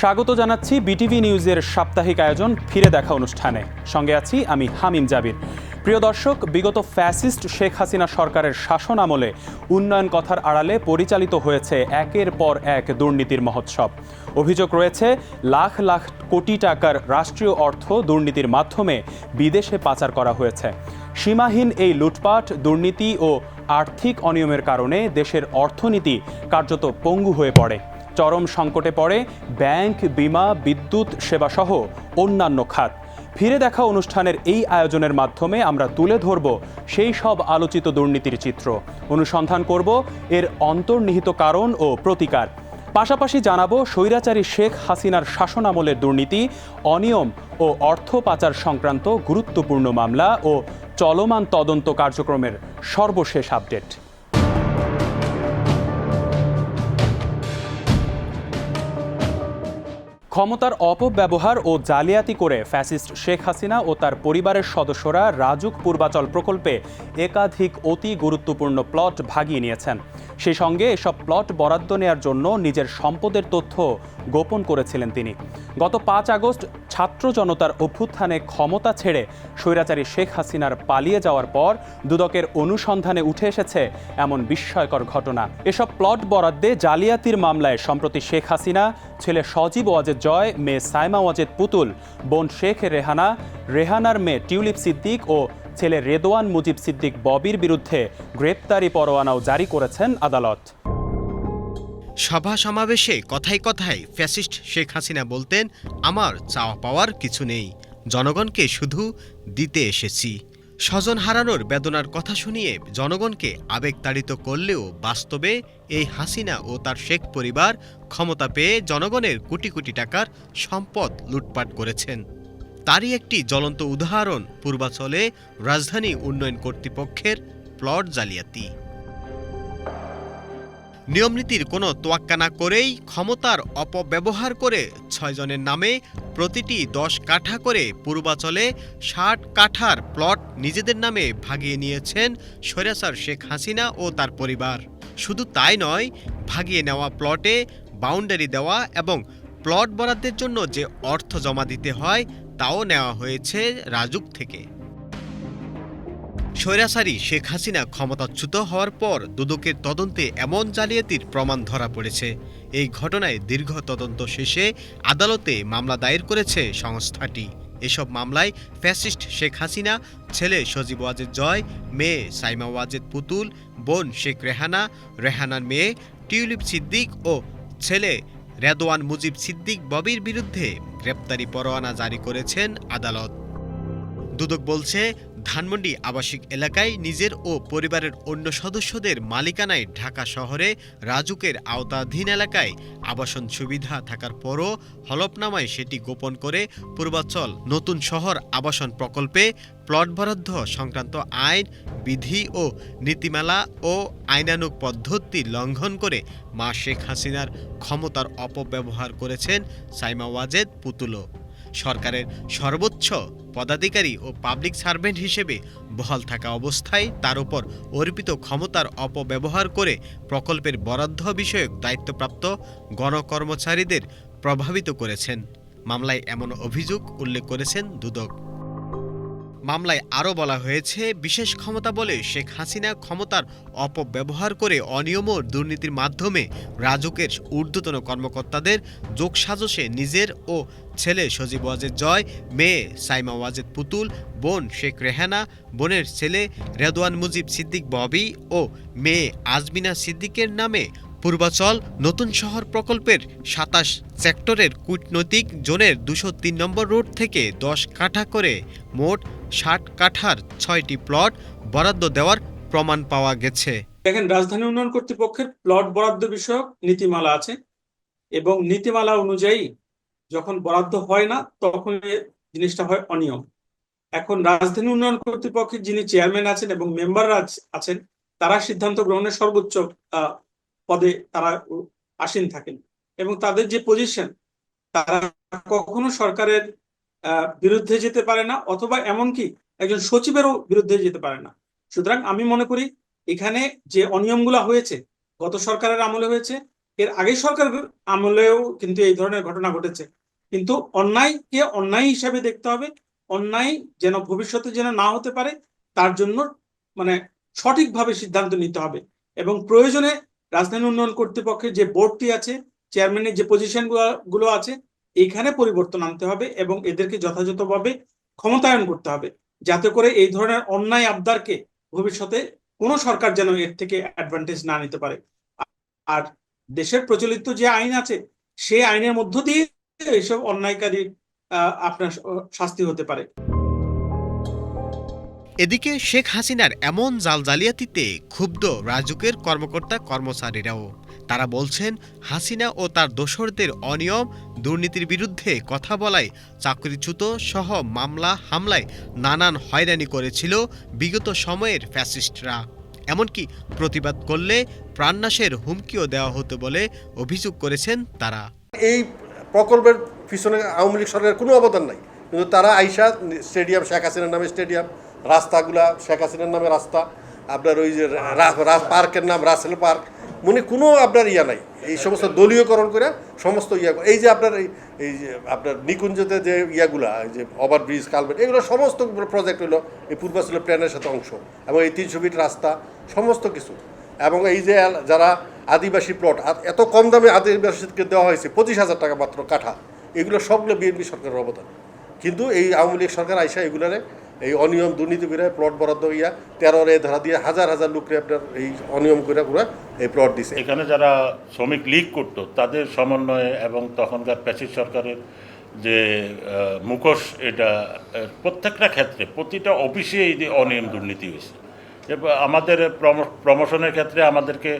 স্বাগত জানাচ্ছি বিটিভি নিউজের সাপ্তাহিক আয়োজন ফিরে দেখা অনুষ্ঠানে। সঙ্গে আছি আমি হামিম জাবির। প্রিয় দর্শক, বিগত ফ্যাসিস্ট শেখ হাসিনা সরকারের শাসন আমলে উন্নয়ন কথার আড়ালে পরিচালিত হয়েছে একের পর এক দুর্নীতির মহোৎসব। অভিযোগ রয়েছে, লাখ লাখ কোটি টাকার রাষ্ট্রীয় অর্থ দুর্নীতির মাধ্যমে বিদেশে পাচার করা হয়েছে। সীমাহীন এই লুটপাট, দুর্নীতি ও আর্থিক অনিয়মের কারণে দেশের অর্থনীতি কার্যত পঙ্গু হয়ে পড়ে। চরম সংকটে পড়ে, ব্যাংক, বিমা, বিদ্যুৎ, সেবাসহ অন্যান্য খাত। ফিরে দেখা অনুষ্ঠানের এই আয়োজনের মাধ্যমে আমরা তুলে ধরব সেই সব আলোচিত দুর্নীতির চিত্র। অনুসন্ধান করব এর অন্তর্নিহিত কারণ ও প্রতিকার। পাশাপাশি জানাব স্বৈরাচারী শেখ হাসিনার শাসনামলের দুর্নীতি, অনিয়ম ও অর্থ পাচার সংক্রান্ত গুরুত্বপূর্ণ মামলা ও চলমান তদন্ত কার্যক্রমের সর্বশেষ আপডেট। ক্ষমতার অপব্যবহার ও জালিয়াতি করে ফ্যাসিস্ট শেখ হাসিনা ও তার পরিবারের সদস্যরা রাজুক পূর্বাচল প্রকল্পে একাধিক অতি গুরুত্বপূর্ণ প্লট ভাগিয়ে নিয়েছেন। সেই সঙ্গে এসব প্লট বরাদ্দ নেয়ার জন্য নিজের সম্পদের তথ্য গোপন করেছিলেন তিনি। গত পাঁচ আগস্ট ছাত্র জনতার অভ্যুত্থানে ক্ষমতা ছেড়ে স্বৈরাচারী শেখ হাসিনার পালিয়ে যাওয়ার পর দুদকের অনুসন্ধানে উঠে এসেছে এমন বিস্ময়কর ঘটনা। এসব প্লট বরাদ্দে জালিয়াতির মামলায় সম্প্রতি শেখ হাসিনা, ছেলে সজীব ওয়াজেদ জয়, মেয়ে সাইমা ওয়াজেদ পুতুল, বোন শেখ রেহানা, রেহানার মেয়ে টিউলিপ সিদ্দিক ও ছেলে রেদোয়ান মুজিব সিদ্দিক ববির বিরুদ্ধে গ্রেপ্তারি পরোয়ানাও জারি করেছেন আদালত। সভা সমাবেশে কথায় কথায় ফ্যাসিস্ট শেখ হাসিনা বলতেন, আমার চাওয়া পাওয়ার কিছু নেই, জনগণকে শুধু দিতে এসেছি। স্বজন হারানোর বেদনার কথা শুনিয়ে জনগণকে আবেগতাড়িত করলেও বাস্তবে এই হাসিনা ও তার শেখ পরিবার ক্ষমতা পেয়ে জনগণের কোটি কোটি টাকার সম্পদ লুটপাট করেছেন। তারই একটি জ্বলন্ত উদাহরণ পূর্বাচলে রাজধানী উন্নয়ন কর্তৃপক্ষের প্লট জালিয়াতি। নিয়মনীতির কোনো তোয়াক্কা না করেই ক্ষমতার অপব্যবহার করে ছয়জনের নামে প্রতিটি দশ কাঠা করে পূর্বাচলে ষাট কাঠার প্লট নিজেদের নামে ভাগিয়ে নিয়েছেন স্বৈরাচার শেখ হাসিনা ও তার পরিবার। শুধু তাই নয়, ভাগিয়ে নেওয়া প্লটে বাউন্ডারি দেওয়া এবং প্লট বরাদ্দের জন্য যে অর্থ জমা দিতে হয়, তাও নেওয়া হয়েছে রাজুক থেকে। স্বৈরাচারী শেখ হাসিনা ক্ষমতাচ্যুত হওয়ার পর দুদকের তদন্তে এমন জালিয়াতির প্রমাণ ধরা পড়েছে। এই ঘটনায় দীর্ঘ তদন্ত শেষে আদালতে মামলা দায়ের করেছে সংস্থাটি। এসব মামলায় ফ্যাসিস্ট শেখ হাসিনা, ছেলে সজীব ওয়াজেদ জয়, মেয়ে সাইমা ওয়াজেদ পুতুল, বোন শেখ রেহানা, রেহানার মেয়ে টিউলিপ সিদ্দিক ও ছেলে রেদওয়ান মুজিব সিদ্দিক ববির বিরুদ্ধে গ্রেপ্তারি পরোয়ানা জারি করেছেন আদালত। দুদক বলছে ধানমন্ডি আবাসিক এলাকায় নিজের ও পরিবারের অন্য সদস্যদের মালিকানায় ঢাকা শহরে রাজুকের আওতাধীন এলাকায় আবাসন সুবিধা থাকার পরও হলফনামায় সেটি গোপন করে পূর্বাচল নতুন শহর আবাসন প্রকল্পে প্লট বরাদ্দ সংক্রান্ত আইন, বিধি ও নীতিমালা ও আইনানুগ পদ্ধতি লঙ্ঘন করে মা শেখ হাসিনার ক্ষমতার অপব্যবহার করেছেন সাইমা ওয়াজেদ পুতুলো। সরকারের সর্বোচ্চ পদাধিকারী ও পাবলিক সার্ভেন্ট হিসেবে বহাল থাকা অবস্থায় তার উপর অর্পিত ক্ষমতার অপব্যবহার করে প্রকল্পের বরাদ্দ বিষয়ক দায়িত্বপ্রাপ্ত গণকর্মচারীদের প্রভাবিত করেছেন। মামলায় এমন অভিযোগ উল্লেখ করেছেন দুদক। মামলায় আরও বলা হয়েছে, বিশেষ ক্ষমতা বলে শেখ হাসিনা ক্ষমতার অপব্যবহার করে অনিয়ম ও দুর্নীতির মাধ্যমে রাজুকের ঊর্ধ্বতন কর্মকর্তাদের যোগসাজশে নিজের ও ছেলে সজীব ওয়াজেদ জয়, মেয়ে সাইমা ওয়াজেদ পুতুল, বোন শেখ রেহানা, বোনের ছেলে রেদওয়ান মুজিব সিদ্দিক ববি ও মেয়ে আজমিনা সিদ্দিকের নামে পূর্বাচল নতুন শহর প্রকল্পের সাতাশ সেক্টরের কূটনৈতিক জোনের দুশো তিন নম্বর রোড থেকে দশ কাঠা করে মোট ষাট কাঠার ছয়টি প্লট বরাদ্দ দেওয়ার প্রমাণ পাওয়া গেছে। দেখেন, রাজধানী উন্নয়ন কর্তৃপক্ষের প্লট বরাদ্দ বিষয়ক নীতিমালা আছে এবং নীতিমালা অনুযায়ী যখন বরাদ্দ হয় না তখন জিনিসটা হয় অনিয়ম। এখন রাজধানী উন্নয়ন কর্তৃপক্ষের যিনি চেয়ারম্যান আছেন এবং মেম্বাররা আছেন, তারা সিদ্ধান্ত গ্রহণের সর্বোচ্চ পদে তারা আসীন থাকেন এবং তাদের যে পজিশন তারা কখনো সরকারের বিরুদ্ধে যেতে পারে না অথবা এমনকি একজন সচিবেরও বিরুদ্ধে যেতে পারে না। সুতরাং আমি মনে করি এখানে যে অনিয়মগুলো হয়েছে, গত সরকারের আমলে হয়েছে, এর আগে সরকার আমলেও কিন্তু এই ধরনের ঘটনা ঘটেছে। কিন্তু অন্যায়কে অন্যায় হিসাবে দেখতে হবে, অন্যায় যেন ভবিষ্যতে যেন না হতে পারে, তার জন্য মানে সঠিকভাবে সিদ্ধান্ত নিতে হবে এবং প্রয়োজনে রাজধানী উন্নয়ন কর্তৃপক্ষের যে বোর্ডটি আছে চেয়ারম্যানের যে পজিশনগুলো আছে, এইখানে পরিবর্তন আনতে হবে এবং এদেরকে যথাযথভাবে ক্ষমতায়ন করতে হবে। যাতে করে এই ধরনের অন্যায় আবদারকে ভবিষ্যতে কোনো সরকার যেন এর থেকে অ্যাডভান্টেজ না নিতে পারে। আর দেশের প্রচলিত যে আইন আছে, সেই আইনের মধ্য দিয়ে এইসব অন্যায়কারী আপনার শাস্তি হতে পারে। এদিকে শেখ হাসিনার এমন জাল জালিয়াতিতে ক্ষুব্ধ রাজুকের কর্মকর্তা কর্মচারীরাও। তারা বলছেন, হাসিনা ও তার দোসরদের অনিয়ম, দুর্নীতির বিরুদ্ধে কথা বলায় চাকরিচ্যুত সহ মামলা হামলায় নানান হয়রানি করেছিল বিগত সময়ের ফ্যাসিস্টরা। এমনকি প্রতিবাদ করলে প্রাণনাশের হুমকিও দেওয়া হতো বলে অভিযোগ করেছেন তারা। এই প্রকল্পের পিছনে আওয়ামী লীগ সরকারের কোনো অবদান নাই। কিন্তু তারা আইসা স্টেডিয়াম, শেখ হাসিনার নামে স্টেডিয়াম রাস্তাগুলা শেখ হাসিনার নামে রাস্তা, আপনার ওই যে পার্কের নাম রাসেল পার্ক মানে কোনো আপনার ইয়া নাই। এই সমস্ত দলীয়করণ করে সমস্ত ইয়া এই যে আপনার এই এই যে আপনার নিকুঞ্জতে যে ইয়াগুলা যে ওভার ব্রিজ কালভেট এগুলো সমস্ত প্রজেক্ট হলো এই পূর্বাঞ্চলের প্ল্যানের সাথে অংশ এবং এই তিনশো ফিট রাস্তা, সমস্ত কিছু। এবং এই যে যারা আদিবাসী প্লট এত কম দামে আদিবাসীকে দেওয়া হয়েছে, পঁচিশ হাজার টাকা মাত্র কাঠা। এগুলো সবগুলো বিএনপি সরকারের অবদান। কিন্তু এই আওয়ামী লীগ সরকার আইসা এগুলারে এই অনিয়ম দুর্নীতি করে প্লট বরাদ্দ ইয়া তেরোরে ধারা দিয়ে হাজার হাজার লোকরে আপনার এই অনিয়ম করে করে এই প্লট দিছে। এখানে যারা শ্রমিক লীগ করতো, তাদের সমন্বয়ে এবং তখনকার প্যাসিভ সরকারের যে মুখোশ, এটা প্রত্যেকটা ক্ষেত্রে, প্রতিটা অফিসে এই যে অনিয়ম দুর্নীতি হয়েছে। আমাদের প্রমোশনের ক্ষেত্রে আমাদেরকে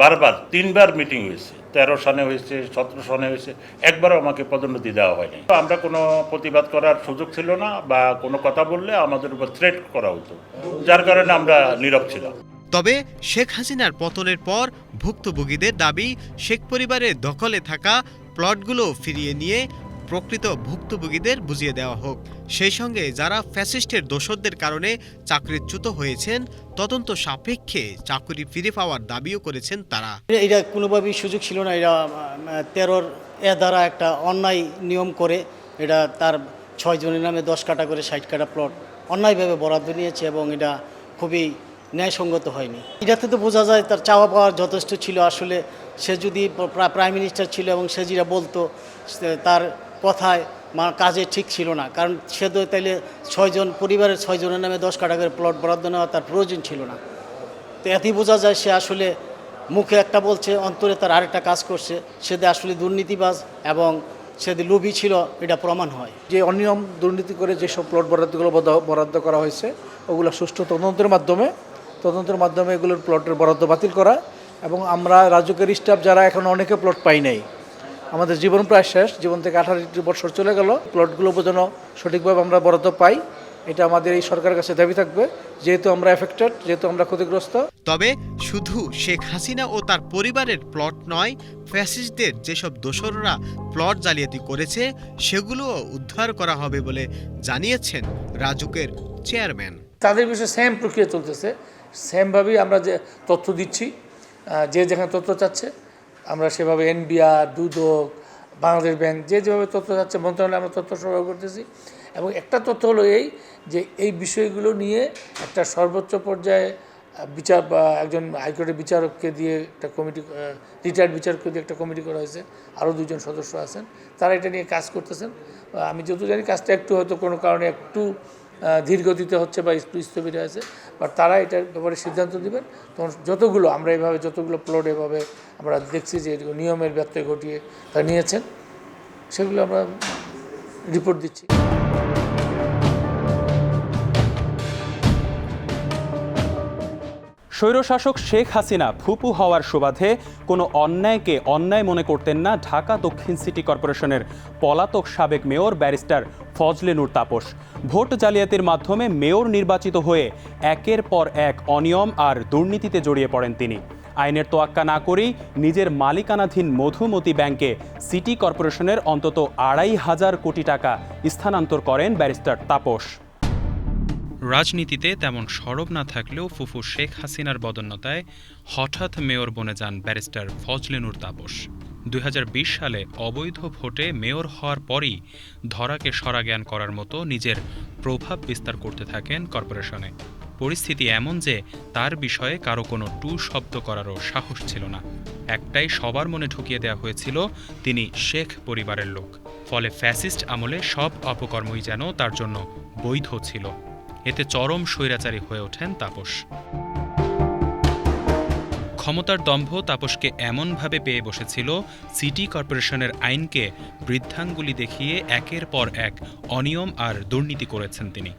বারবার, তিনবার মিটিং হয়েছে। তেরো সনে হয়েছে, সতেরো সনে হয়েছে, একবারও আমাকে পদোন্নতি দেওয়া হয়নি। আমরা কোনো প্রতিবাদ করার সুযোগ ছিল না বা কোনো কথা বললে আমাদের উপর থ্রেট করা হতো, যার কারণে আমরা নীরব ছিলাম। তবে শেখ হাসিনার পতনের পর ভুক্তভোগীদের দাবি, শেখ পরিবারের দখলে থাকা প্লটগুলো ফিরিয়ে নিয়ে প্রকৃত ভুক্তভোগীদের বুঝিয়ে দেওয়া হোক। সেই সঙ্গে যারা ফ্যাসিস্টের দোষরদের কারণে চাকরিচ্যুত হয়েছেন, তদন্ত সাপেক্ষে চাকরি ফিরে পাওয়ার দাবিও করেছেন তারা। এটা কোনোভাবেই সুযোগ ছিল না। এটা তেরোর এ দ্বারা একটা অন্যায় নিয়ম করে এটা তার ছয় জনের নামে দশ কাটা করে ষাট কাটা প্লট অন্যায়ভাবে বরাদ্দ নিয়েছে এবং এটা খুবই ন্যায়সঙ্গত হয়নি। এটাতে তো বোঝা যায় তার চাওয়া পাওয়ার যথেষ্ট ছিল। আসলে সে যদি প্রাইম মিনিস্টার ছিল এবং সে যেটা বলতো তার কথায় মা কাজে ঠিক ছিল না। কারণ সে তো তাইলে ছয়জন, পরিবারের ছয়জনের নামে দশ কাটা করে প্লট বরাদ্দ নেওয়া তার প্রয়োজন ছিল না। তো এতেই বোঝা যায় সে আসলে মুখে একটা বলছে, অন্তরে তার আরেকটা কাজ করছে। সে আসলে দুর্নীতিবাজ এবং সে লোভী ছিল, এটা প্রমাণ হয়। যে অনিয়ম, দুর্নীতি করে যেসব প্লট বরাদ্দগুলো বরাদ্দ- বরাদ্দ করা হয়েছে, ওগুলো সুষ্ঠু তদন্তের মাধ্যমে তদন্তের মাধ্যমে এগুলোর প্লটের বরাদ্দ বাতিল করা। এবং আমরা রাজুকের স্টাফ যারা এখন অনেকে প্লট পাই নাই আমাদের জীবন প্রায় শেষ জীবন থেকে আঠারোটি বছর চলে গেল। প্লটগুলো যেন সঠিকভাবে আমরা বরাদ্দ পাই এটা আমাদের এই সরকারের কাছে দাবি থাকবে। যেহেতু আমরা এফেক্টেড যেহেতু আমরা ক্ষতিগ্রস্ত। তবে শুধু শেখ হাসিনা ও তার পরিবারের প্লট নয় ফ্যাসিস্টদের যেসব দোসররা প্লট জালিয়াতি করেছে সেগুলোও উদ্ধার করা হবে বলে জানিয়েছেন রাজুকের চেয়ারম্যান। তাদের বিষয়ে সেম প্রক্রিয়া চলতেছে। সেমভাবেই আমরা যে তথ্য দিচ্ছি যে যেখানে তথ্য চাচ্ছে আমরা সেভাবে এনবিআর, দুদক, বাংলাদেশ ব্যাংক, যে যেভাবে তথ্য যাচ্ছে, মন্ত্রণালয়ে আমরা তথ্য সরবরাহ করতেছি। এবং একটা তথ্য হলো এই যে এই বিষয়গুলো নিয়ে একটা সর্বোচ্চ পর্যায়ে বিচার একজন হাইকোর্টের বিচারককে দিয়ে একটা কমিটি রিটায়ার্ড বিচারককে দিয়ে একটা কমিটি করা হয়েছে। আরও দুজন সদস্য আছেন। তারা এটা নিয়ে কাজ করতেছেন। আমি যত জানি কাজটা একটু হয়তো কোনো কারণে একটু আহ, ধীর গতিতে হচ্ছে বা স্থবির আছে বাট তারা এটার ব্যাপারে সিদ্ধান্ত দেবেন। তখন যতগুলো আমরা এভাবে যতগুলো প্লট এভাবে আমরা দেখছি যে নিয়মের ব্যত্যয় ঘটিয়ে তা নিয়েছেন সেগুলো আমরা রিপোর্ট দিচ্ছি। স্বৈরশাসক শেখ হাসিনা ফুপু হওয়ার সুবাদে কোনো অন্যায়কে অন্যায় মনে করতেন না ঢাকা দক্ষিণ সিটি কর্পোরেশনের পলাতক সাবেক mayor barrister Fazle Noor Taposh. Vote জালিয়াতির মাধ্যমে মেয়র নির্বাচিত হয়ে একের পর এক অনিয়ম আর দুর্নীতিতে জড়িয়ে পড়েন তিনি। আইনের তোয়াক্কা না করেই নিজের মালিকানাধীন মধুমতি ব্যাংকে সিটি কর্পোরেশনের অন্তত আড়াই হাজার কোটি টাকা স্থানান্তর করেন ব্যারিস্টার তাপস। রাজনীতিতে তেমন সরব না থাকলেও ফুফু শেখ হাসিনার বদন্যতায় হঠাৎ মেয়র বনে যান ব্যারিস্টার ফজলেনুর তাপস। দুই হাজার বিশ সালে অবৈধ ভোটে মেয়র হওয়ার পরই ধরাকে সরাজ্ঞান করার মতো নিজের প্রভাব বিস্তার করতে থাকেন কর্পোরেশনে। পরিস্থিতি এমন যে তার বিষয়ে কারও কোনো টু শব্দ করারও সাহস ছিল না। একটাই সবার মনে ঢুকিয়ে দেওয়া হয়েছিল, তিনি শেখ পরিবারের লোক। ফলে ফ্যাসিস্ট আমলে সব অপকর্মই যেন তার জন্য বৈধ ছিল। এতে চরম স্বৈরাচারী হয়ে ওঠেন তাপস। ক্ষমতার দম্ভ তাপসকে এমনভাবে পেয়ে বসেছিল, সিটি কর্পোরেশনের আইনকে বৃদ্ধাঙ্গুলি দেখিয়ে একের পর এক অনিয়ম আর দুর্নীতি করেছেন তিনি।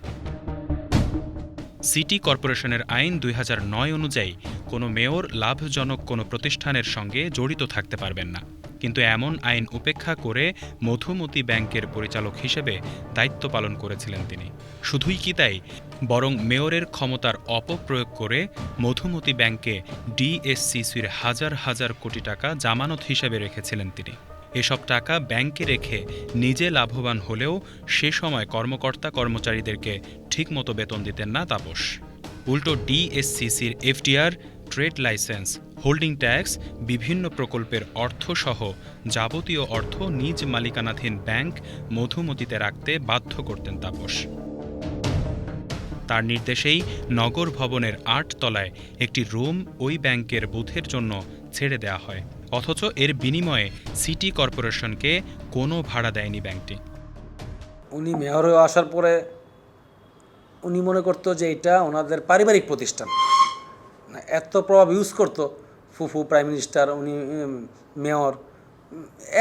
সিটি কর্পোরেশনের আইন দুই হাজার নয় অনুযায়ী কোনো মেয়র লাভজনক কোনো প্রতিষ্ঠানের সঙ্গে জড়িত থাকতে পারবেন না। কিন্তু এমন আইন উপেক্ষা করে মধুমতি ব্যাংকের পরিচালক হিসেবে দায়িত্ব পালন করেছিলেন তিনি। শুধুই কি তাই? বরং মেয়রের ক্ষমতার অপপ্রয়োগ করে মধুমতি ব্যাংকে ডিএসসিসির হাজার হাজার কোটি টাকা জামানত হিসেবে রেখেছিলেন তিনি। এসব টাকা ব্যাংকে রেখে নিজে লাভবান হলেও সে সময় কর্মকর্তা কর্মচারীদেরকে ঠিকমতো বেতন দিতেন না তাপস। উল্টো ডিএসসিসির FDR trade licence, holding tax, বিভিন্ন প্রকল্পের অর্থসহ যাবতীয় অর্থ নিজ মালিকানাধীন ব্যাংক মধুমতিতে রাখতে বাধ্য করতেন তাপস। তার নির্দেশেই নগর ভবনের আট তলায় একটি রুম ওই ব্যাংকের বুথের জন্য ছেড়ে দেওয়া হয়। অথচ এর বিনিময়ে সিটি কর্পোরেশনকে কোনো ভাড়া দেয়নি ব্যাংকটি। উনি মেয়র হয়ে আসার পরে উনি মনে করতো যে এটা ওনাদের পারিবারিক প্রতিষ্ঠান। এত প্রভাব ইউজ করতো ফুফু প্রাইম মিনিস্টার উনি মেয়র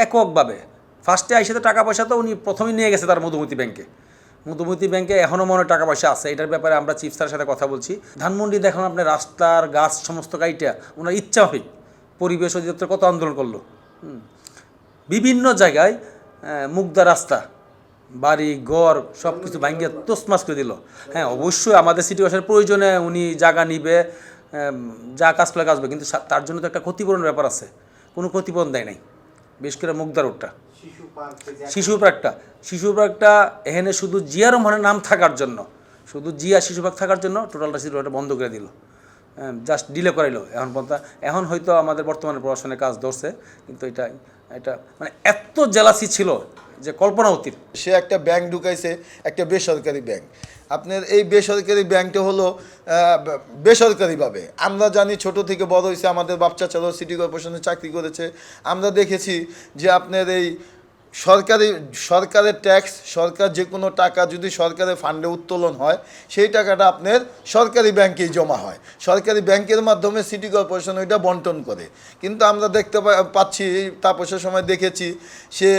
এককভাবে। ফার্স্টে আইসে তো টাকা পয়সা তো উনি প্রথমেই নিয়ে গেছে তার মধুমতি ব্যাংকে মধুমতি ব্যাংকে এখনও মনে টাকা পয়সা আছে, এটার ব্যাপারে আমরা চিফ স্যারের সাথে কথা বলছি। ধানমন্ডি দেখুন আপনি, রাস্তার গাছ সমস্ত কাইটা ওনার ইচ্ছা হয় পরিবেশ অধিদপ্তর কত আন্দোলন করল। বিভিন্ন জায়গায় মুগদা রাস্তা, বাড়ি, ঘর সব কিছু ভাঙ্গিয়ে তোসমাস করে দিল। হ্যাঁ অবশ্যই আমাদের সিটি কর্পোরেশনের প্রয়োজনে উনি জায়গা নিবে। যা কাজ করে কাজবে কিন্তু তার জন্য তো একটা ক্ষতিপূরণের ব্যাপার আছে। কোনো ক্ষতিপূরণ দেয় নাই। বিশেষ করে মুগদা রোডটা শিশু পার্কটা। শিশু পার্কটা এখানে শুধু জিয়া রহমানের নাম থাকার জন্য। শুধু জিয়া শিশু পার্ক থাকার জন্য টোটালটা শিশু পার্কটা বন্ধ করে দিল। জাস্ট ডিলে করাইলো এখন পর্যন্ত। এখন হয়তো আমাদের বর্তমানে প্রশাসনের কাজ ধরছে কিন্তু এটা এটা মানে এত জেলাসি ছিল যে কল্পনা অতীত। সে একটা ব্যাংক ঢুকাইছে একটা বেসরকারি ব্যাংক আপনার এই বেসরকারি ব্যাংকটা হলো বেসরকারিভাবে। আমরা জানি ছোট থেকে বড় হয়েছে, আমাদের বাচ্চা চালক সিটি কর্পোরেশনে চাকরি করেছে। আমরা দেখেছি যে আপনার এই সরকারি, সরকারের ট্যাক্স, সরকার যে কোনো টাকা যদি সরকারের ফান্ডে উত্তোলন হয়, সেই টাকাটা আপনার সরকারি ব্যাংকেই জমা হয়। সরকারি ব্যাংকের মাধ্যমে সিটি কর্পোরেশন ওইটা বন্টন করে। কিন্তু আমরা দেখতে পাচ্ছি তাপসের সময় দেখেছি সে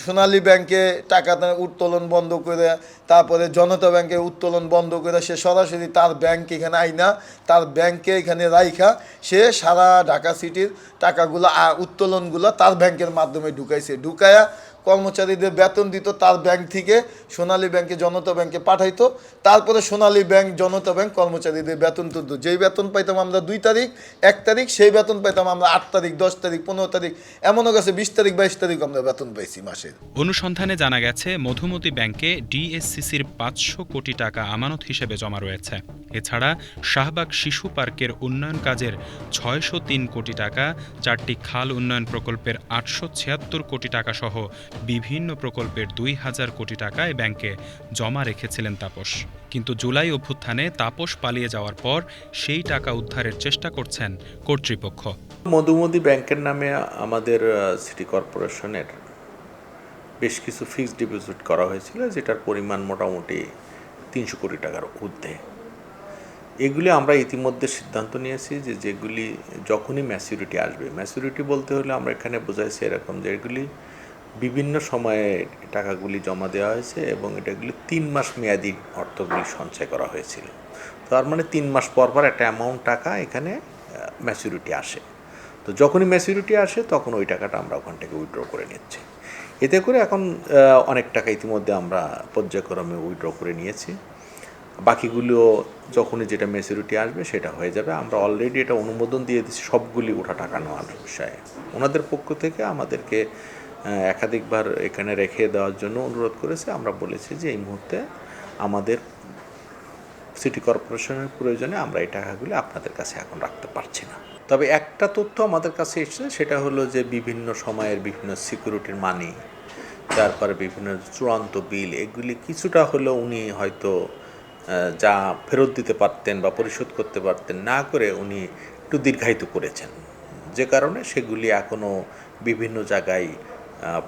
সোনালী ব্যাংকে টাকা উত্তোলন বন্ধ করে, তারপরে জনতা ব্যাংকে উত্তোলন বন্ধ করে, সে সরাসরি তার ব্যাংক এখানে আইনা, তার ব্যাংকে এখানে রাইখা, সে সারা ঢাকা সিটির টাকাগুলো উত্তোলনগুলো তার ব্যাংকের মাধ্যমে ঢুকাইছে। ঢুকায়া কর্মচারীদের বেতন দিত তার ব্যাংক থেকে, সোনালী ব্যাংকে জনতা ব্যাংকে পাঠাইতো। তারপরে সোনালী ব্যাংক জনতা ব্যাংক কর্মচারীদের বেতন তুলত। যেই বেতন পাইতাম আমরা দুই তারিখ, এক তারিখ, সেই বেতন পাইতাম আমরা আট তারিখ, দশ তারিখ, পনেরো তারিখ, এমনও গেছে বিশ তারিখ, বাইশ তারিখ আমরা বেতন পাইছি মাসের অনুসন্ধানে জানা গেছে, মধুমতি ব্যাংকে ডিএসসিসির পাঁচশো কোটি টাকা আমানত হিসেবে জমা রয়েছে। এছাড়া শাহবাগ শিশু পার্কের উন্নয়ন কাজের ছয়শো তিন কোটি টাকা, চারটি খাল উন্নয়ন প্রকল্পের আটশো ছিয়াত্তর কোটি টাকা সহ বিভিন্ন প্রকল্পের দুই হাজার কোটি টাকা এ ব্যাংকে জমা রেখেছিলেন তাপস। কিন্তু জুলাই অভ্যুত্থানে তাপস পালিয়ে যাওয়ার পর সেই টাকা উদ্ধারের চেষ্টা করছেন কর্তৃপক্ষ। মধুমতি ব্যাংকের নামে আমাদের সিটি কর্পোরেশনের বেশ কিছু ফিক্সড ডিপোজিট করা হয়েছিল, যেটার পরিমাণ মোটামুটি তিনশো কোটি টাকার ঊর্ধ্বে। এগুলি আমরা ইতিমধ্যে সিদ্ধান্ত নিয়েছি যে যেগুলি, যখনই ম্যাচিউরিটি আসবে ম্যাচিউরিটি বলতে হলে আমরা এখানে বোঝাইছি এরকম যে এগুলি বিভিন্ন সময়ে টাকাগুলি জমা দেওয়া হয়েছে এবং এটাগুলি তিন মাস মেয়াদি অর্থগুলি সঞ্চয় করা হয়েছিল। তার মানে তিন মাস পর পর একটা অ্যামাউন্ট টাকা এখানে ম্যাচুরিটি আসে। তো যখনই ম্যাচুরিটি আসে, তখন ওই টাকাটা আমরা ওখান থেকে উইথড্র করে নিচ্ছি। এতে করে এখন অনেক টাকা ইতিমধ্যে আমরা পর্যায়ক্রমে উইথড্র করে নিয়েছি। বাকিগুলো যখনই যেটা ম্যাচুরিটি আসবে, সেটা হয়ে যাবে। আমরা অলরেডি এটা অনুমোদন দিয়ে দিচ্ছি সবগুলি ওঠা টাকা নেওয়ার বিষয়ে। ওনাদের পক্ষ থেকে আমাদেরকে একাধিকবার এখানে রেখে দেওয়ার জন্য অনুরোধ করেছে। আমরা বলেছি যে এই মুহূর্তে আমাদের সিটি কর্পোরেশনের প্রয়োজনে আমরা এই টাকাগুলি আপনাদের কাছে এখন রাখতে পারছি না। তবে একটা তথ্য আমাদের কাছে এসেছে, সেটা হলো যে বিভিন্ন সময়ের বিভিন্ন সিকিউরিটির মানি, তারপরে বিভিন্ন চূড়ান্ত বিল, এগুলি কিছুটা হলেও উনি হয়তো যা ফেরত দিতে পারতেন বা পরিশোধ করতে পারতেন না করে উনি একটু দীর্ঘায়িত করেছেন। যে কারণে সেগুলি এখনও বিভিন্ন জায়গায়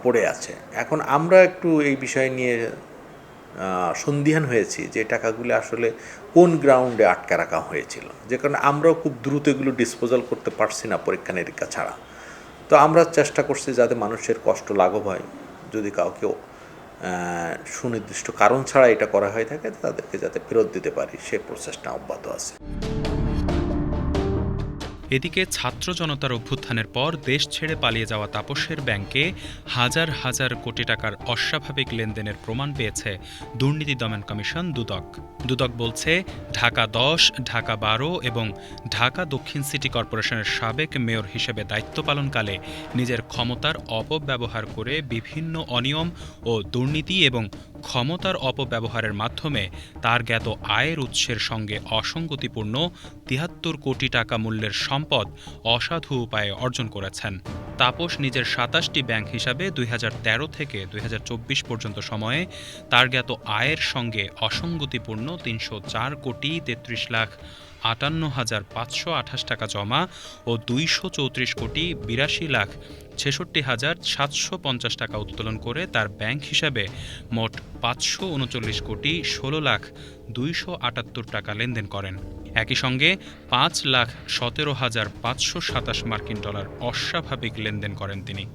পড়ে আছে। এখন আমরা একটু এই বিষয় নিয়ে সন্ধিহান হয়েছি যে টাকাগুলি আসলে কোন গ্রাউন্ডে আটকে রাখা হয়েছিল। যে কারণে আমরাও খুব দ্রুত এগুলো ডিসপোজাল করতে পারছি না পরীক্ষা নিরীক্ষা ছাড়া। তো আমরা চেষ্টা করছি যাতে মানুষের কষ্ট লাঘব হয়। যদি কাউকে সুনির্দিষ্ট কারণ ছাড়া এটা করা হয়ে থাকে, তাদেরকে যাতে ফেরত দিতে পারি। সে প্রচেষ্টা অব্যাহত আছে। এদিকে ছাত্র জনতার অভ্যুত্থানের পর দেশ ছেড়ে পালিয়ে যাওয়া তাপসের ব্যাংকে হাজার হাজার কোটি টাকার অস্বাভাবিক লেনদেনের প্রমাণ পেয়েছে দুর্নীতি দমন কমিশন দুদক। দুদক বলছে, ঢাকা দশ, ঢাকা বারো এবং ঢাকা দক্ষিণ সিটি কর্পোরেশনের সাবেক মেয়র হিসেবে দায়িত্ব পালনকালে নিজের ক্ষমতার অপব্যবহার করে বিভিন্ন অনিয়ম ও দুর্নীতি এবং ক্ষমতার অপব্যবহারের মাধ্যমে তার জ্ঞাত আয়ের উৎসের সঙ্গে অসঙ্গতিপূর্ণ তিয়াত্তর কোটি টাকা মূল্যের সম্পদ অসাধু উপায়ে অর্জন করেছেন। তাপস নিজের সাতাশটি ব্যাংক হিসাবে দুই হাজার তেরো থেকে দুই হাজার চব্বিশ পর্যন্ত সময়ে তার জ্ঞাত আয়ের সঙ্গে অসঙ্গতিপূর্ণ তিনশো চার কোটি তেত্রিশ লাখ আটান্ন হাজার পাঁচশো আঠাশ টাকা জমা ও দুইশো চৌত্রিশ কোটি বিরাশি লাখ ছেষট্টি হাজার সাতশো পঞ্চাশ টাকা উত্তোলন করে তার ব্যাংক হিসাবে মোট পাঁচশো উনচল্লিশ কোটি ষোলো লাখ দুইশো আটাত্তর টাকা লেনদেন করেন। একই সঙ্গে পাঁচ লাখ সতেরো হাজার পাঁচশো সাতাশ মার্কিন ডলার অস্বাভাবিক লেনদেন করেন তিনি।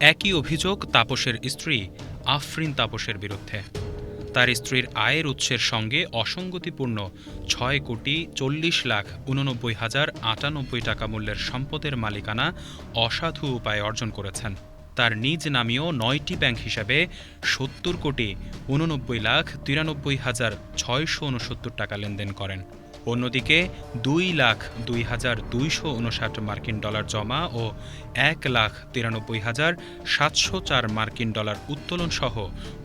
একই অভিযোগ তাপসের স্ত্রী আফরিন তাপসের বিরুদ্ধে। তার স্ত্রীর আয়ের উৎসের সঙ্গে অসঙ্গতিপূর্ণ ছয় কোটি চল্লিশ লাখ উননব্বই হাজার আটানব্বই টাকা মূল্যের সম্পদের মালিকানা অসাধু উপায়ে অর্জন করেছেন। তার নিজ নামীয় নয়টি ব্যাংক হিসাবে সত্তর কোটি উননব্বই লাখ তিরানব্বই হাজার ছয়শো উনসত্তর টাকা লেনদেন করেন। অন্যদিকে দুই লাখ দুই হাজার দুইশো উনষাট মার্কিন ডলার জমা ও এক লাখ তিরানব্বই হাজার সাতশো চার মার্কিন ডলার উত্তোলন সহ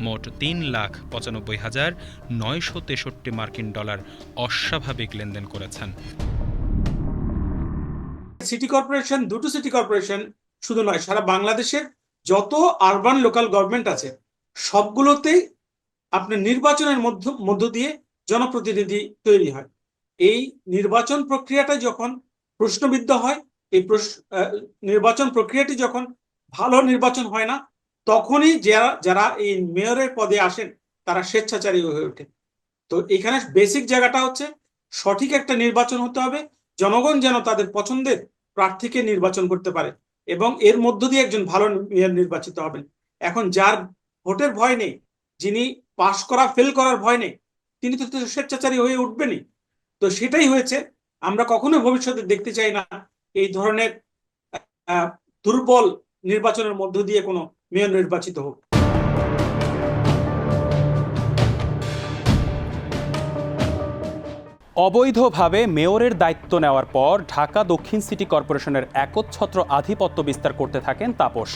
মোট তিন লাখ পঁচানব্বই হাজার নয়শো তেষট্টি মার্কিন ডলার অস্বাভাবিক লেনদেন করেছেন। সিটি কর্পোরেশন, দুটো সিটি কর্পোরেশন শুধু নয়, সারা বাংলাদেশের যত আরবান লোকাল গভর্নমেন্ট আছে, সবগুলোতেই আপনার নির্বাচনের মধ্য মধ্য দিয়ে জনপ্রতিনিধি তৈরি হয়। এই নির্বাচন প্রক্রিয়াটা যখন প্রশ্নবিদ্ধ হয়, এই নির্বাচন প্রক্রিয়াটি যখন ভালো নির্বাচন হয় না, তখনই যারা যারা এই মেয়রের পদে আসেন, তারা স্বেচ্ছাচারী হয়ে ওঠে তো এখানে বেসিক জায়গাটা হচ্ছে, সঠিক একটা নির্বাচন হতে হবে, জনগণ যেন তাদের পছন্দের প্রার্থীকে নির্বাচন করতে পারে এবং এর মধ্য দিয়ে একজন ভালো মেয়র নির্বাচিত হবেন। এখন যার ভোটের ভয় নেই, যিনি পাশ করা, ফেল করার ভয় নেই, তিনি তো স্বেচ্ছাচারী হয়ে উঠবেনই। তো সেটাই হয়েছে। আমরা কখনো ভবিষ্যতে দেখতে চাই না এই ধরনের দুর্বল নির্বাচনের মধ্য দিয়ে কোনো মেয়র নির্বাচিত হোক। অবৈধভাবে মেয়রের দায়িত্ব নেওয়ার পর ঢাকা দক্ষিণ সিটি কর্পোরেশনের একচ্ছত্র আধিপত্য বিস্তার করতে থাকেন তাপস।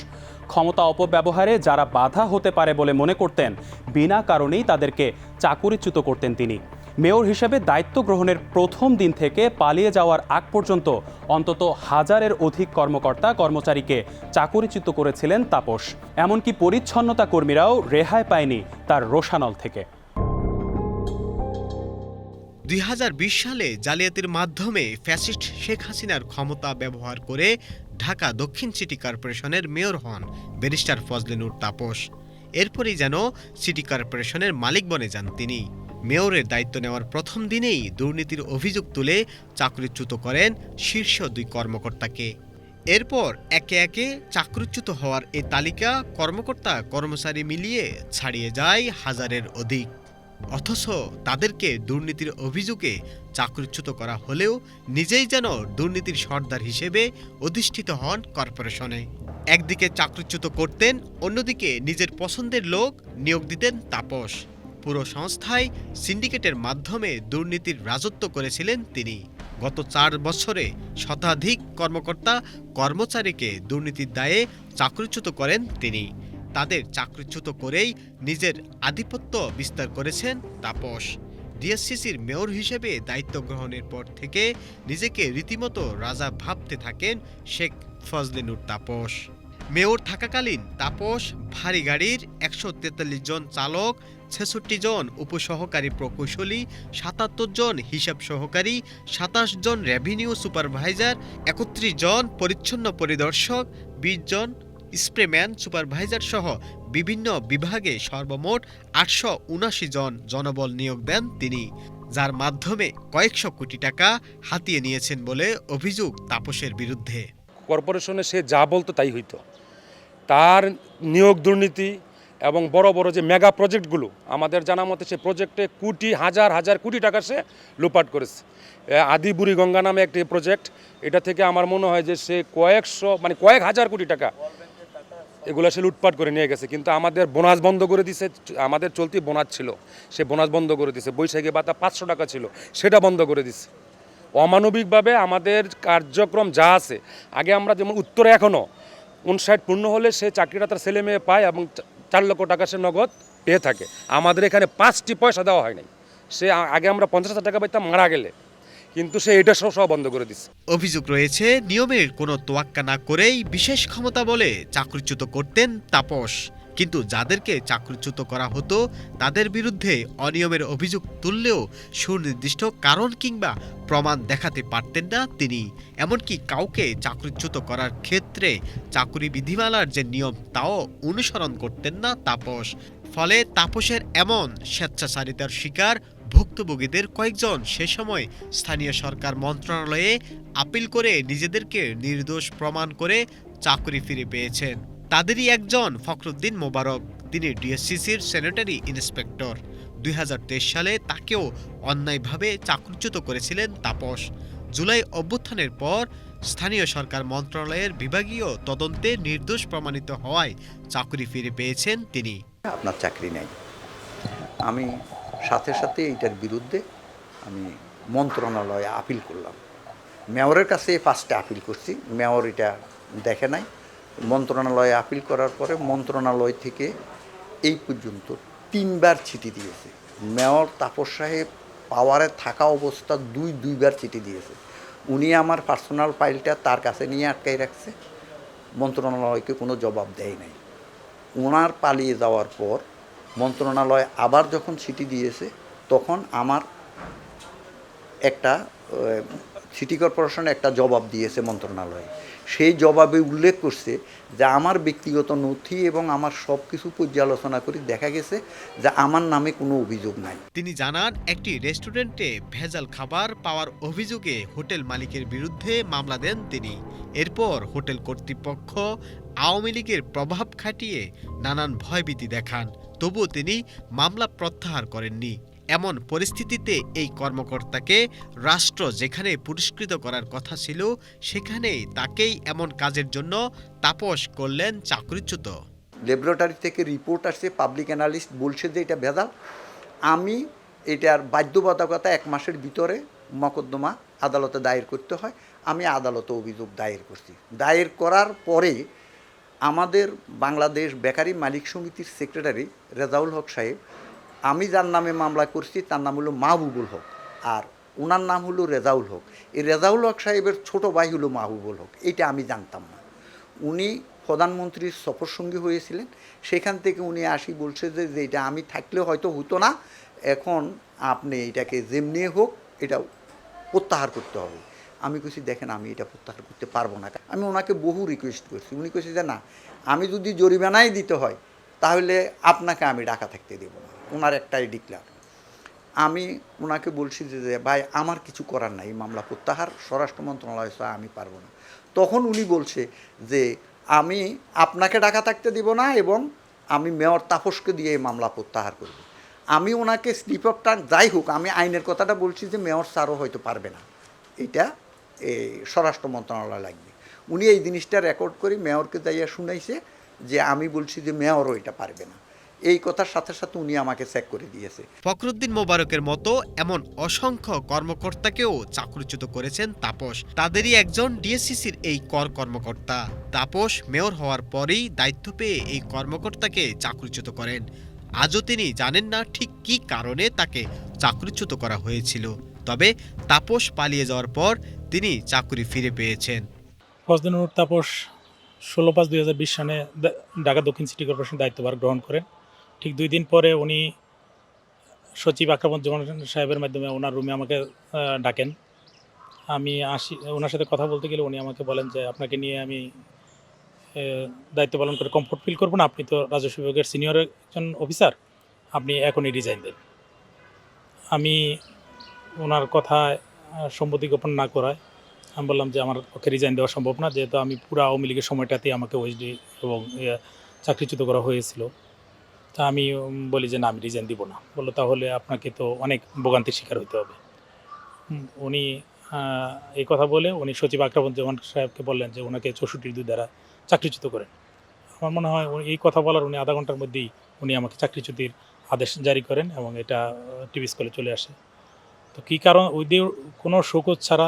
ক্ষমতা অপব্যবহারে যারা বাধা হতে পারে বলে মনে করতেন, বিনা কারণেই তাদেরকে চাকুরিচ্যুত করতেন তিনি। মেয়র হিসেবে দায়িত্ব গ্রহণের প্রথম দিন থেকে পালিয়ে যাওয়ার আগ পর্যন্ত অন্তত হাজারের অধিক কর্মকর্তা কর্মচারীকে চাকুরিচ্যুত করেছিলেন তাপস। এমনকি পরিচ্ছন্নতা কর্মীরাও রেহাই পায়নি তার রোশানল থেকে। দুই হাজার বিশ সালে জালিয়াতির মাধ্যমে ফ্যাসিস্ট শেখ হাসিনার ক্ষমতা ব্যবহার করে ঢাকা দক্ষিণ সিটি কর্পোরেশনের মেয়র হন ব্যারিস্টার ফজলেনুর তাপস। এরপরই যেন সিটি কর্পোরেশনের মালিক বনে যান তিনি। মেয়রের দায়িত্ব নেওয়ার প্রথম দিনেই দুর্নীতির অভিযোগ তুলে চাকরিচ্যুত করেন শীর্ষ দুই কর্মকর্তাকে। এরপর একে একে চাকরিচ্যুত হওয়ার এই তালিকা কর্মকর্তা কর্মচারী মিলিয়ে ছাড়িয়ে যায় হাজারের অধিক। অথচ তাদেরকে দুর্নীতির অভিযোগে চাকরিচ্যুত করা হলেও নিজেই যেন দুর্নীতির সর্দার হিসেবে অধিষ্ঠিত হন কর্পোরেশনে। একদিকে চাকরিচ্যুত করতেন, অন্যদিকে নিজের পছন্দের লোক নিয়োগ দিতেন তাপস। পুরো সংস্থায় সিন্ডিকেটের মাধ্যমে দুর্নীতির রাজত্ব করেছিলেন তিনি। গত চার বছরে শতাধিক কর্মকর্তা কর্মচারীকে দুর্নীতির দায়ে চাকরিচ্যুত করেন তিনি। তাদের চাকরিচ্যুত করেই নিজের আধিপত্য বিস্তার করেছেন তাপস। ডিএসসিসির মেয়র হিসেবে দায়িত্ব গ্রহণের পর থেকে নিজেকে রীতিমতো রাজা ভাবতে থাকেন শেখ ফজলিনুর তাপস। মেয়র থাকাকালীন তাপস ভারী গাড়ির একশো তেতাল্লিশ জন চালক, ছেষট্টি জন উপসহকারী প্রকৌশলী, সাতাত্তর জন হিসাব সহকারী, সাতাশ জন রেভিনিউ সুপারভাইজার, একত্রিশ জন পরিচ্ছন্ন পরিদর্শক, বিশ জন স্প্রেম্যান সুপারভাইজার সহ বিভিন্ন বিভাগে সর্বমোট আটশো উনাশি জন জনবল নিয়োগ দেন তিনি, যার মাধ্যমে কয়েকশো কোটি টাকা হাতিয়ে নিয়েছেন বলে অভিযোগ তাপসের বিরুদ্ধে। কর্পোরেশনে সে যা বলতো তাই হইতো। তার নিয়োগ দুর্নীতি এবং বড় বড় যে মেগা প্রজেক্টগুলো, আমাদের জানা মতে সে প্রজেক্টে কোটি, হাজার হাজার কোটি টাকা সে লুপাট করেছে। আদিবুড়ি গঙ্গা নামে একটি প্রজেক্ট, এটা থেকে আমার মনে হয় যে সে কয়েকশো মানে কয়েক হাজার কোটি টাকা এগুলো সে লুটপাট করে নিয়ে গেছে। কিন্তু আমাদের বোনাস বন্ধ করে দিছে, আমাদের চলতি বোনাস ছিল, সে বোনাস বন্ধ করে দিছে। বৈশাখী ভাতা পাঁচশো টাকা ছিল, সেটা বন্ধ করে দিছে। অমানবিকভাবে আমাদের কার্যক্রম যা আছে, আগে আমরা যেমন উত্তরে এখনও উনষাট পূর্ণ হলে সে চাকরিটা তার ছেলে মেয়ে পায় এবং চার লক্ষ টাকা সে নগদ পেয়ে থাকে। আমাদের এখানে পাঁচটি পয়সা দেওয়া হয় নাই। সে আগে আমরা পঞ্চাশ হাজার টাকা পাইতাম, মারা গেলে। কিন্তু সে এটা সহ বন্ধ করে দিচ্ছে অভিযোগ রয়েছে, নিয়মের কোনো তোয়াক্কা না করেই বিশেষ ক্ষমতা বলে চাকরিচ্যুত করতেন তাপস। কিন্তু যাদেরকে চাকরিচ্যুত করা হতো, তাদের বিরুদ্ধে অনিয়মের অভিযোগ তুললেও সুনির্দিষ্ট কারণ কিংবা প্রমাণ দেখাতে পারতেন না তিনি। এমনকি কাউকে চাকরিচ্যুত করার ক্ষেত্রে চাকুরি বিধিমালার যে নিয়ম, তাও অনুসরণ করতেন না তাপস। ফলে তাপসের এমন স্বেচ্ছাচারিতার শিকার ভুক্তভোগীদের কয়েকজন সে সময় স্থানীয় সরকার মন্ত্রণালয়ে আপিল করে নিজেদেরকে নির্দোষ প্রমাণ করে চাকরি ফিরে পেয়েছেন। তাদেরই একজন ফখরুদ্দিন মোবারক। তিনি ডিএসসিসির স্যানিটারি ইন্সপেক্টর। দুই হাজার তেইশ সালে তাকেও অন্যায়ভাবে চাকরিচ্যুত করেছিলেন তাপস। জুলাই অভ্যুত্থানের পর স্থানীয় সরকার মন্ত্রণালয়ের বিভাগীয় তদন্তে নির্দোষ প্রমাণিত হওয়ায় চাকরি ফিরে পেয়েছেন তিনি। আপনার চাকরি নেই। আমি সাথে সাথে এইটার বিরুদ্ধে আমি মন্ত্রণালয়ে আপিল করলাম। মেয়রের কাছে ফার্স্টে আপিল করছি। মেয়র এটা দেখে নাই। মন্ত্রণালয়ে আপিল করার পরে মন্ত্রণালয় থেকে এই পর্যন্ত তিনবার চিঠি দিয়েছে। মেয়র তাপস সাহেব পাওয়ারে থাকা অবস্থা দুই, দুইবার চিঠি দিয়েছে। উনি আমার পার্সোনাল ফাইলটা তার কাছে নিয়ে আটকাই রাখছে। মন্ত্রণালয়কে কোনো জবাব দেয় নাই। ওনার পালিয়ে যাওয়ার পর মন্ত্রণালয় আবার যখন চিঠি দিয়েছে, তখন আমার একটা সিটি কর্পোরেশন একটা জবাব দিয়েছে মন্ত্রণালয়ে। সেই জবাবে উল্লেখ করছে যে আমার ব্যক্তিগত নথি এবং আমার সব কিছু পর্যালোচনা করে দেখা গেছে যে আমার নামে কোনো অভিযোগ নাই। তিনি জানান, একটি রেস্টুরেন্টে ভেজাল খাবার পাওয়ার অভিযোগে হোটেল মালিকের বিরুদ্ধে মামলা দেন তিনি। এরপর হোটেল কর্তৃপক্ষ আওয়ামী লীগের প্রভাব খাটিয়ে নানান ভয়ভীতি দেখান। তবুও তিনি মামলা প্রত্যাহার করেননি। এমন পরিস্থিতিতে এই কর্মকর্তাকে রাষ্ট্র যেখানে পুরস্কৃত করার কথা ছিল, সেখানেই তাকেই এমন কাজের জন্য তাপস করলেন চাকরিচ্যুত। ল্যাবরেটরি থেকে রিপোর্ট আসছে, পাবলিক অ্যানালিস্ট বলছে যে এটা ভেজাল। আমি এটার বাধ্যবাধকতা এক মাসের ভিতরে মকদ্দমা আদালতে দায়ের করতে হয়। আমি আদালতে অভিযোগ দায়ের করছি। দায়ের করার পরে আমাদের বাংলাদেশ বেকারি মালিক সমিতির সেক্রেটারি রেজাউল হক সাহেব আমি যার নামে মামলা করছি, তার নাম হলো মাহবুবুল হক। আর ওনার নাম হলো রেজাউল হক। এই রেজাউল হক সাহেবের ছোট ভাই হলো মাহবুবুল হক এটা আমি জানতাম না। উনি প্রধানমন্ত্রীর সফরসঙ্গী হয়েছিলেন। সেখান থেকে উনি আসি বলছে যে এটা আমি থাকলে হয়তো হতো না। এখন আপনি এটাকে যেমনি হোক, এটা প্রত্যাহার করতে হবে। আমি কইছি, দেখেন, আমি এটা প্রত্যাহার করতে পারব না। আমি ওনাকে বহু রিকোয়েস্ট করছি। উনি কইছে যে, না, আমি যদি জরিমানাই দিতে হয়, তাহলে আপনাকে আমি ডাকা থাকতে দেবো না। ওনার একটাই ডিক্লার আমি ওনাকে বলছি যে ভাই আমার কিছু করার নাই মামলা প্রত্যাহার স্বরাষ্ট্র মন্ত্রণালয় ছাড়া আমি পারব না। তখন উনি বলছে যে আমি আপনাকে ডাকা থাকতে দিব না এবং আমি মেয়র তাপসকে দিয়ে এই মামলা প্রত্যাহার করব। আমি ওনাকে স্লিপ অফ টাং যাই হোক আমি আইনের কথাটা বলছি যে মেয়র স্যারও হয়তো পারবে না। এটা এ, স্বরাষ্ট্র মন্ত্রণালয় লাগবে। উনি এই জিনিসটা রেকর্ড করে মেয়রকে যাইয়া শুনাইছে যে আমি বলছি যে মেয়রও এটা পারবে না। এই কথার সাথে সাথে উনি আমাকে চেক করে দিয়েছে। ফখরুদ্দিন মোবারকের মতো এমন অসংখ্য কর্মকর্তাকেও চাকরিচ্যুত করেছেন তাপস। তাদেরই একজন ডিএসসিসির এই কর কর্মকর্তা। তাপস মেয়র হওয়ার পরেই দায়িত্ব পেয়ে এই কর্মকর্তাকে চাকরিচ্যুত করেন। আজও তিনি জানেন না ঠিক কী কারণে তাকে চাকরিচ্যুত করা হয়েছিল। তবে তাপস পালিয়ে যাওয়ার পর তিনি চাকরি ফিরে পেয়েছেন। ফজলুর তাপস ষোলো পাঁচ দুই হাজার বিশ সালে দা- ঢাকা দক্ষিণ সিটি কর্পোরেশন দায়িত্বভার গ্রহণ করেন। ঠিক দুই দিন পরে উনি সচিব আকরামুজ্জামান সাহেবের মাধ্যমে ওনার রুমে আমাকে ডাকেন। আমি আসি, ওনার সাথে কথা বলতে গেলে উনি আমাকে বলেন যে, আপনাকে নিয়ে আমি দায়িত্ব পালন করে কমফোর্ট ফিল করব না। আপনি তো রাজস্ব বিভাগের সিনিয়র একজন অফিসার আপনি এখনই রিজাইন দেন। আমি ওনার কথায় সম্মতি গোপন না করায়, আমি বললাম যে, আমার পক্ষে রিজাইন দেওয়া সম্ভব না। যেহেতু আমি পুরো আওয়ামী লীগের সময়টাতেই আমাকে ওএসডি এবং চাকরিচ্যুত করা হয়েছিল। তা আমি বলি যে না, আমি রিজাইন দিব না। বলল, তাহলে আপনাকে তো অনেক ভোগান্তির শিকার হতে হবে। উনি এই কথা বলে উনি সচিব আকরামুজ্জামান সাহেবকে বললেন যে ওনাকে চৌষট্টির দুই দ্বারা চাকরিচ্যুত করেন। আমার মনে হয় এই কথা বলার উনি আধা ঘণ্টার মধ্যেই উনি আমাকে চাকরিচ্যুতির আদেশ জারি করেন এবং এটা টিভি স্কুলে চলে আসে। তো কী কারণ, ওই কোনো শোকজ ছাড়া,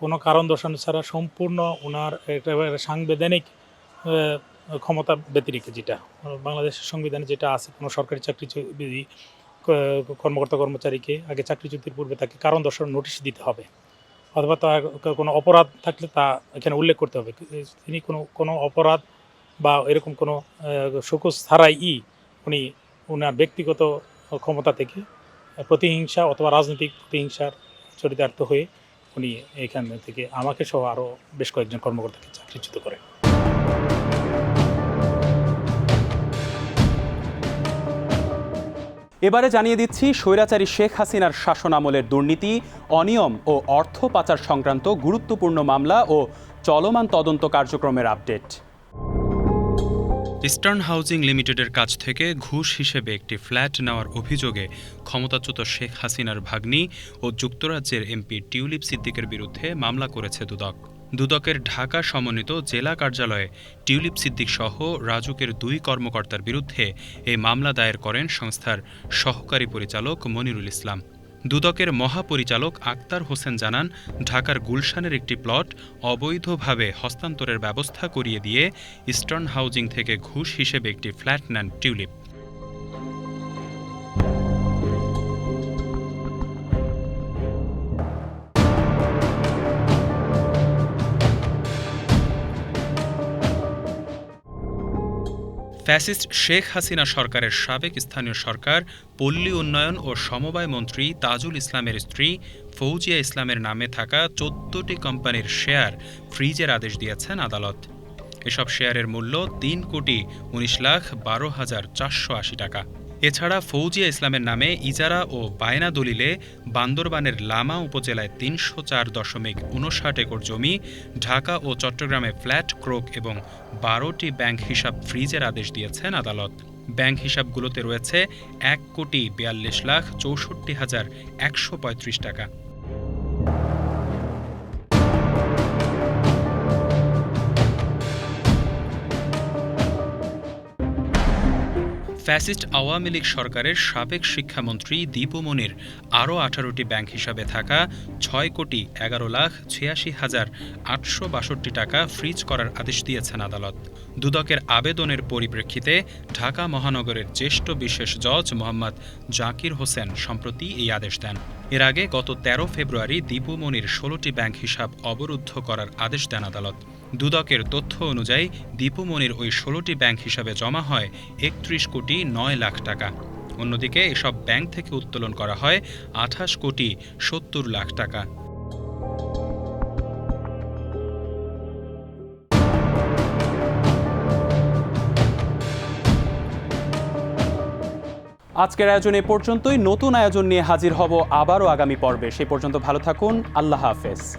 কোনো কারণ দর্শানো ছাড়া সম্পূর্ণ ওনার একেবারে সাংবিধানিক ক্ষমতা ব্যতিরিক্ত যেটা। বাংলাদেশের সংবিধানে যেটা আছে, কোনো সরকারি চাকরিজীবী, ক- কর্মকর্তা, কর্মচারীকে আগে চাকরিচ্যুতির পূর্বে তাকে কারণ দর্শানোর নোটিশ দিতে হবে। অথবা তার কোনো অপরাধ থাকলে তা এখানে উল্লেখ করতে হবে। তিনি কোনো কোনো অপরাধ বা এরকম কোনো শোকজ ছাড়াই ই উনি ওনার ব্যক্তিগত ক্ষমতা থেকে প্রতিহিংসা অথবা রাজনৈতিক প্রতিহিংসার চরিতার্থ হয়ে উনি এখান থেকে আমাকে সহ আরও বেশ কয়েকজন কর্মকর্তাকে চাকরিচ্যুত করেন এবারে জানিয়ে দিচ্ছি, স্বৈরাচারী শেখ হাসিনার শাসন আমলের দুর্নীতি, অনিয়ম ও অর্থ পাচার সংক্রান্ত গুরুত্বপূর্ণ মামলা ও চলমান তদন্ত কার্যক্রমের আপডেট। ইস্টার্ন হাউজিং লিমিটেডের কাছ থেকে ঘুষ হিসেবে একটি ফ্ল্যাট নেওয়ার অভিযোগে ক্ষমতাচ্যুত শেখ হাসিনার ভাগ্নি ও যুক্তরাজ্যের এমপি টিউলিপ সিদ্দিকের বিরুদ্ধে মামলা করেছে দুদক। দুদকের ঢাকা সমন্বিত জেলা কার্যালয়ে টিউলিপ সিদ্দিক সহ রাজুকের দুই কর্মকর্তার বিরুদ্ধে এই মামলা দায়ের করেন সংস্থার সহকারী পরিচালক মনিরুল ইসলাম। দুদকের মহাপরিচালক আক্তার হোসেন জানান, ঢাকার গুলশানের একটি প্লট অবৈধভাবে হস্তান্তরের ব্যবস্থা করিয়ে দিয়ে ইস্টার্ন হাউজিং থেকে ঘুষ হিসেবে একটি ফ্ল্যাট নেন টিউলিপ। ফ্যাসিস্ট শেখ হাসিনা সরকারের সাবেক স্থানীয় সরকার, পল্লী উন্নয়ন ও সমবায় মন্ত্রী তাজুল ইসলামের স্ত্রী ফৌজিয়া ইসলামের নামে থাকা চোদ্দটি কোম্পানির শেয়ার ফ্রিজের আদেশ দিয়েছেন আদালত। এসব শেয়ারের মূল্য তিন কোটি উনিশ লাখ বারো হাজার চারশো আশি টাকা। এছাড়া ফৌজিয়া ইসলামের নামে ইজারা ও বায়না দলিলে বান্দরবানের লামা উপজেলায় তিনশো চার দশমিক উনষাট একর জমি, ঢাকা ও চট্টগ্রামে ফ্ল্যাট, ক্রোক এবং বারোটি ব্যাংক হিসাব ফ্রিজের আদেশ দিয়েছেন আদালত। ব্যাংক হিসাবগুলোতে রয়েছে এক কোটি বিয়াল্লিশ লাখ চৌষট্টি হাজার একশো পঁয়ত্রিশ টাকা। ফ্যাসিস্ট আওয়ামী লীগ সরকারের সাবেক শিক্ষামন্ত্রী দীপু মনির আরও আঠারোটি ব্যাংক হিসাবে থাকা ছয় কোটি এগারো লাখ ছিয়াশি হাজার আটশো বাষট্টি টাকা ফ্রিজ করার আদেশ দিয়েছেন আদালত। দুদকের আবেদনের পরিপ্রেক্ষিতে ঢাকা মহানগরের জ্যেষ্ঠ বিশেষ জজ মোহাম্মদ জাকির হোসেন সম্প্রতি এই আদেশ দেন। এর আগে গত ১৩ ফেব্রুয়ারি দীপু মনির ষোলোটি ব্যাংক হিসাব অবরুদ্ধ করার আদেশ দেন আদালত। দুদকের তথ্য অনুযায়ী, দীপু মনির ওই ষোলোটি ব্যাংক হিসাবে জমা হয় একত্রিশ কোটি নয় লাখ টাকা। অন্যদিকে এসব ব্যাংক থেকে উত্তোলন করা হয় আঠাশ কোটি সত্তর লাখ টাকা। আজকের আয়োজন এ পর্যন্তই। নতুন আয়োজন নিয়ে হাজির হব আবারও আগামী পর্বে। সে পর্যন্ত ভালো থাকুন। আল্লাহ হাফেজ।